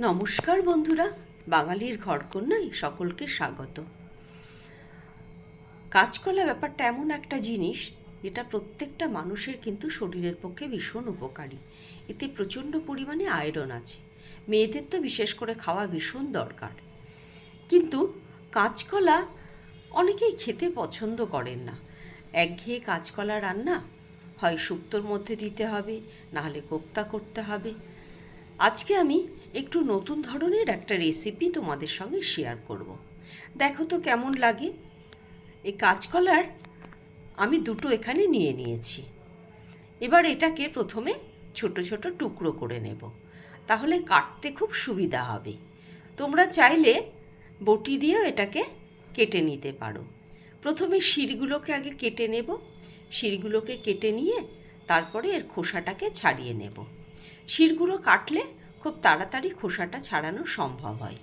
নমস্কার বন্ধুরা, বাঙালির ঘরকন্যায় সকলকে স্বাগত। কাঁচকলা ব্যাপারটা এমন একটা জিনিস, যেটা প্রত্যেকটা মানুষের কিন্তু শরীরের পক্ষে ভীষণ উপকারী। এতে প্রচণ্ড পরিমাণে আয়রন আছে। মেয়েদের তো বিশেষ করে খাওয়া ভীষণ দরকার। কিন্তু কাঁচকলা অনেকেই খেতে পছন্দ করেন না। একঘেয়ে কাঁচকলা রান্না হয় শুক্তোর মধ্যে দিতে হবে, নাহলে কোপ্তা করতে হবে। আজকে আমি একটু নতুন ধরনের একটা রেসিপি তোমাদের সঙ্গে শেয়ার করব। দেখো তো কেমন লাগে। এই কাঁচকলার আমি দুটো এখানে নিয়ে নিয়েছি। এবার এটাকে প্রথমে ছোট ছোট টুকরো করে নেব। তাহলে কাটতে খুব সুবিধা হবে। তোমরা চাইলে বটি দিয়েও এটাকে কেটে নিতে পারো। প্রথমে শিরগুলোকে আগে কেটে নেব। শিরগুলোকে কেটে নিয়ে তারপরে এর খোসাটাকে ছাড়িয়ে নেব। শিরগুলো কাটলে খুব তাড়াতাড়ি খোসাটা ছাড়ানো সম্ভব হয়।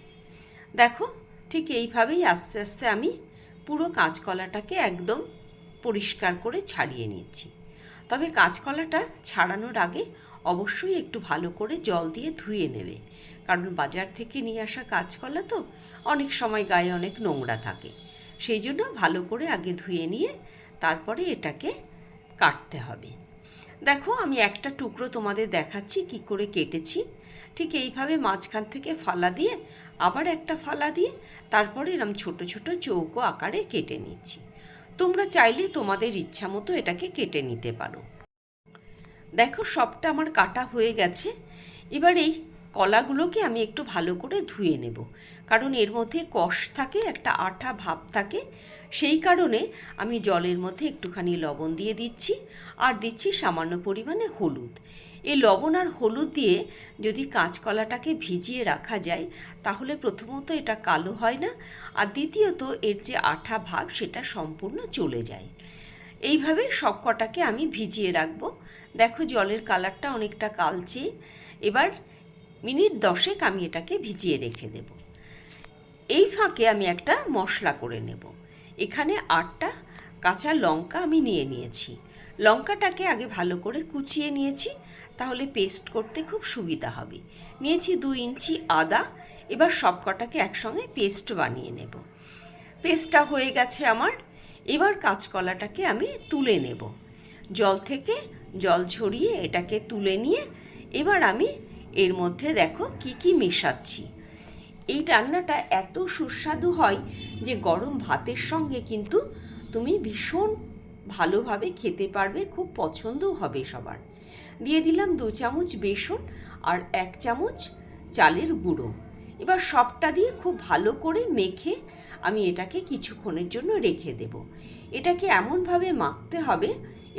দেখো, ঠিক এইভাবেই আস্তে আস্তে আমি পুরো কাঁচকলাটাকে একদম পরিষ্কার করে ছাড়িয়ে নিচ্ছি। তবে কাঁচকলাটা ছাড়ানোর আগে অবশ্যই একটু ভালো করে জল দিয়ে ধুয়ে নেবে। কারণ বাজার থেকে নিয়ে আসা কাঁচকলা তো অনেক সময় গায়ে অনেক নোংরা থাকে। সেই জন্য ভালো করে আগে ধুয়ে নিয়ে তারপরে এটাকে কাটতে হবে। দেখো, আমি একটা টুকরো তোমাদের দেখাচ্ছি কি করে কেটেছি। ঠিক এইভাবে মাঝখান থেকে ফালা দিয়ে, আবার একটা ফালা দিয়ে, তারপরে এরম ছোট ছোট চৌকো আকারে কেটে নিচ্ছি। তোমরা চাইলে তোমাদের ইচ্ছা মতো এটাকে কেটে নিতে পারো। দেখো, সবটা আমার কাটা হয়ে গেছে। এবার এই কলাগুলোকে আমি একটু ভালো করে ধুয়ে নেব। কারণ এর মধ্যে কষ থাকে, একটা আঠা ভাব থাকে সেই কারণে আমি জলের মধ্যে একটুখানি লবণ দিয়ে দিচ্ছি, আর দিচ্ছি সামান্য পরিমাণে হলুদ। এই লবণ আর হলুদ দিয়ে যদি কাঁচকলাটাকে ভিজিয়ে রাখা যায়, তাহলে প্রথমত এটা কালো হয় না, আর দ্বিতীয়ত এর যে আঠা ভাব সেটা সম্পূর্ণ চলে যায়। এইভাবে সব কটাকে আমি ভিজিয়ে রাখব। দেখো জলের কালারটা অনেকটা কালচে। এবার মিনিট দশেক আমি এটাকে ভিজিয়ে রেখে দেব। এই ফাঁকে আমি একটা মশলা করে নেব। এখানে আটটা কাঁচা লঙ্কা আমি নিয়ে নিয়েছি। লঙ্কাটাকে আগে ভালো করে কুচিয়ে নিয়েছি, তাহলে পেস্ট করতে খুব সুবিধা হবে। নিয়েছি দু ইঞ্চি আদা, এবার সব কটাকে একসঙ্গে পেস্ট বানিয়ে নেব। পেস্টটা হয়ে গেছে আমার, এবার কাঁচকলাটাকে আমি তুলে নেব। জল থেকে জল ঝরিয়ে এটাকে তুলে নিয়ে, এবার আমি এর মধ্যে দেখো কি কি মেশাচ্ছি। এই রান্নাটা এত সুস্বাদু হয় যে গরম ভাতের সঙ্গে কিন্তু তুমি ভীষণ ভালোভাবে খেতে পারবে, খুব পছন্দও হবে সবার। দিয়ে দিলাম দু চামচ বেসন আর এক চামচ চালের গুঁড়ো। এবার সবটা দিয়ে খুব ভালো করে মেখে আমি এটাকে কিছুক্ষণের জন্য রেখে দেব। এটাকে এমনভাবে মাখতে হবে,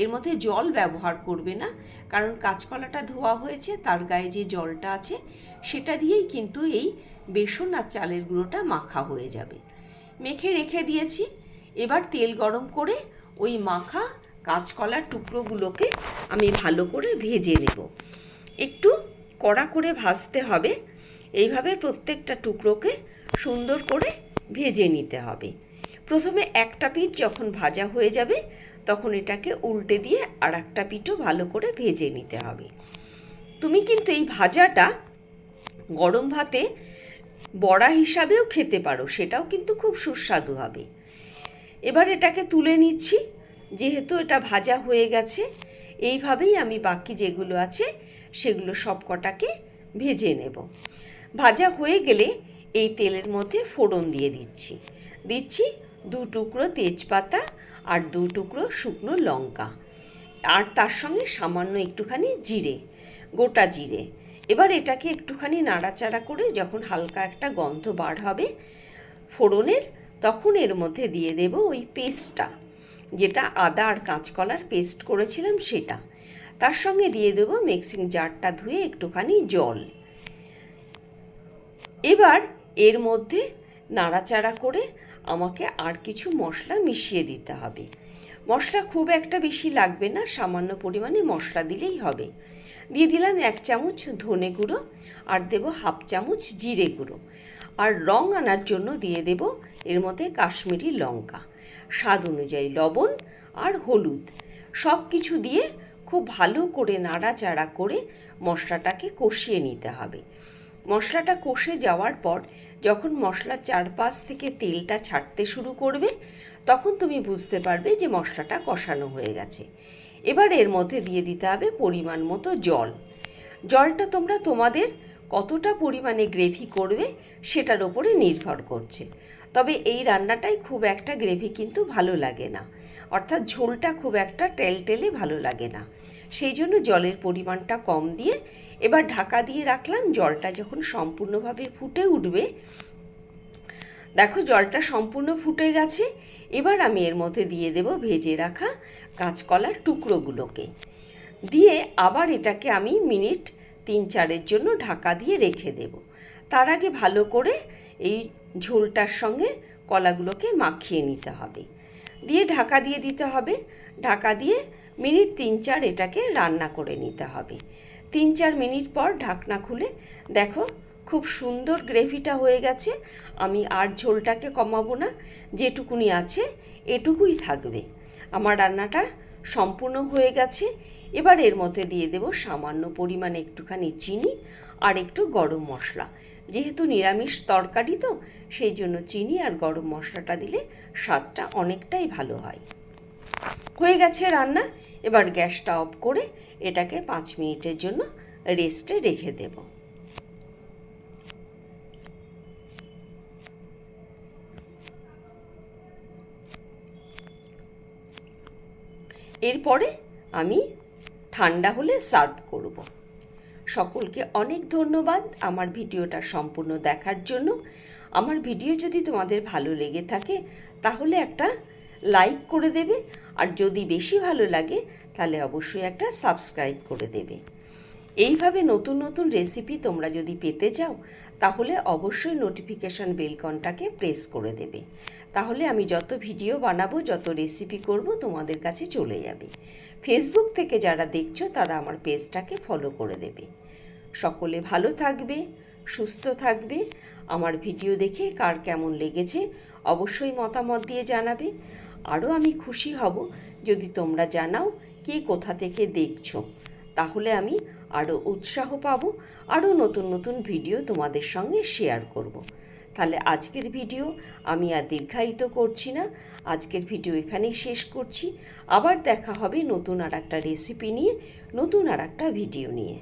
এর মধ্যে জল ব্যবহার করবে না, কারণ কাঁচকলাটা ধোয়া হয়েছে, তার গায়ে যে জলটা আছে সেটা দিয়েই কিন্তু এই বেসন আর চালের গুঁড়োটা মাখা হয়ে যাবে। মেখে রেখে দিয়েছি। এবার তেল গরম করে ওই মাখা কাঁচকলার টুকরোগুলোকে আমি ভালো করে ভেজে নেব। একটু কড়া করে ভাজতে হবে। এইভাবে প্রত্যেকটা টুকরোকে সুন্দর করে ভেজে নিতে হবে। প্রথমে একটা পিঠ যখন ভাজা হয়ে যাবে, তখন এটাকে উল্টে দিয়ে আর একটা পিঠও ভালো করে ভেজে নিতে হবে। তুমি কিন্তু এই ভাজাটা গরম ভাতে বড়া হিসাবেও খেতে পারো, সেটাও কিন্তু খুব সুস্বাদু হবে। এবার এটাকে তুলে নিচ্ছি, যেহেতু এটা ভাজা হয়ে গেছে, এইভাবেই আমি বাকি যেগুলো আছে, সেগুলো সব কটাকে ভেজে নেব। ভাজা হয়ে গেলে এই তেলের মধ্যে ফোড়ন দিয়ে দিচ্ছি। দিচ্ছি দু টুকরো তেজপাতা আর দু টুকরো শুকনো লঙ্কা। আর তার সঙ্গে সামান্য একটুখানি জিরে, গোটা জিরে। এবার এটাকে একটুখানি নাড়াচাড়া করে যখন হালকা একটা গন্ধ বার হবে ফোড়নের, তখন এর মধ্যে দিয়ে দেব ওই পেস্টটা, যেটা আদা আর কাঁচকলার পেস্ট করেছিলাম সেটা। তার সঙ্গে দিয়ে দেবো মিক্সিং জারটা ধুয়ে একটুখানি জল। এবার এর মধ্যে নাড়াচাড়া করে আমাকে আর কিছু মশলা মিশিয়ে দিতে হবে। মশলা খুব একটা বেশি লাগবে না, সামান্য পরিমাণে মশলা দিলেই হবে। দিয়ে দিলাম এক চামচ ধনে গুঁড়ো, আর দেব হাফ চামচ জিরে গুঁড়ো। আর রং আনার জন্য দিয়ে দেব এর মধ্যে কাশ্মীরি লঙ্কা। স্বাদ অনুযায়ী লবণ আর হলুদ। সব কিছু দিয়ে খুব ভালো করে নাড়াচাড়া করে মশলাটাকে কষিয়ে নিতে হবে। মশলাটা কষে যাওয়ার পর যখন মশলার চারপাশ থেকে তেলটা ছাড়তে শুরু করবে, তখন তুমি বুঝতে পারবে যে মশলাটা কষানো হয়ে গেছে। এবার এর মধ্যে দিয়ে দিতে হবে পরিমাণ মতো জল। জলটা তোমরা তোমাদের কতটা পরিমাণে গ্রেভি করবে সেটার ওপরে নির্ভর করছে। তবে এই রান্নাটাই খুব একটা গ্রেভি কিন্তু ভালো লাগে না। অর্থাৎ ঝোলটা খুব একটা টেলটেলে ভালো লাগে না। সেই জন্য জলের পরিমাণটা কম দিয়ে এবার ঢাকা দিয়ে রাখলাম। জলটা যখন সম্পূর্ণভাবে ফুটে উঠবে দেখো, জলটা সম্পূর্ণ ফুটে গেছে। এবার আমি এর মধ্যে দিয়ে দেব ভেজে রাখা কাঁচকলার টুকরোগুলোকে। দিয়ে আবার এটাকে আমি মিনিট তিন চারের জন্য ঢাকা দিয়ে রেখে দেব। তার আগে ভালো করে এই ঝোলটার সঙ্গে কলাগুলোকে মাখিয়ে নিতে হবে। দিয়ে ঢাকা দিয়ে দিতে হবে। ঢাকা দিয়ে মিনিট তিন চার এটাকে রান্না করে নিতে হবে। তিন চার মিনিট পর ঢাকনা খুলে দেখো খুব সুন্দর গ্রেভিটা হয়ে গেছে। আমি আর ঝোলটাকে কমাবো না, যেটুকুনি আছে এটুকুই থাকবে। আমার রান্নাটা সম্পূর্ণ হয়ে গেছে। এবার এর মধ্যে দিয়ে দেব সামান্য পরিমাণে একটুখানি চিনি আর একটু গরম মশলা। যেহেতু নিরামিষ তরকারি তো, সেই জন্য চিনি আর গরম মশলাটা দিলে স্বাদটা অনেকটাই ভালো হয়। হয়ে গেছে রান্না। এবার গ্যাসটা অফ করে এটাকে পাঁচ মিনিটের জন্য রেস্টে রেখে দেব। এরপরে আমি ঠান্ডা হলে সার্ভ করব। সকলকে অনেক ধন্যবাদ আমার ভিডিওটা সম্পূর্ণ দেখার জন্য। আমার ভিডিও যদি তোমাদের ভালো লেগে থাকে, তাহলে একটা লাইক করে দেবে। আর যদি বেশি ভালো লাগে, তাহলে অবশ্যই একটা সাবস্ক্রাইব করে দেবে। এইভাবে নতুন নতুন রেসিপি তোমরা যদি পেতে চাও, তাহলে অবশ্যই নোটিফিকেশান বেলকনটাকে প্রেস করে দেবে। তাহলে আমি যত ভিডিও বানাবো, যত রেসিপি করব, তোমাদের কাছে চলে যাবে। ফেসবুক থেকে যারা দেখছ, তারা আমার পেজটাকে ফলো করে দেবে। সকলে ভালো থাকবে, সুস্থ থাকবে। আমার ভিডিও দেখে কার কেমন লেগেছে, অবশ্যই মতামত দিয়ে জানাবে। আরও আমি খুশি হব যদি তোমরা জানাও কে কোথা থেকে দেখছ। তাহলে আমি আরও উৎসাহ পাব আরও নতুন নতুন ভিডিও তোমাদের সঙ্গে শেয়ার করব। তাহলে আজকের ভিডিও আমি আর দীর্ঘায়িত করছি না। আজকের ভিডিও এখানেই শেষ করছি। আবার দেখা হবে নতুন আর একটা রেসিপি নিয়ে, নতুন আর একটা ভিডিও নিয়ে।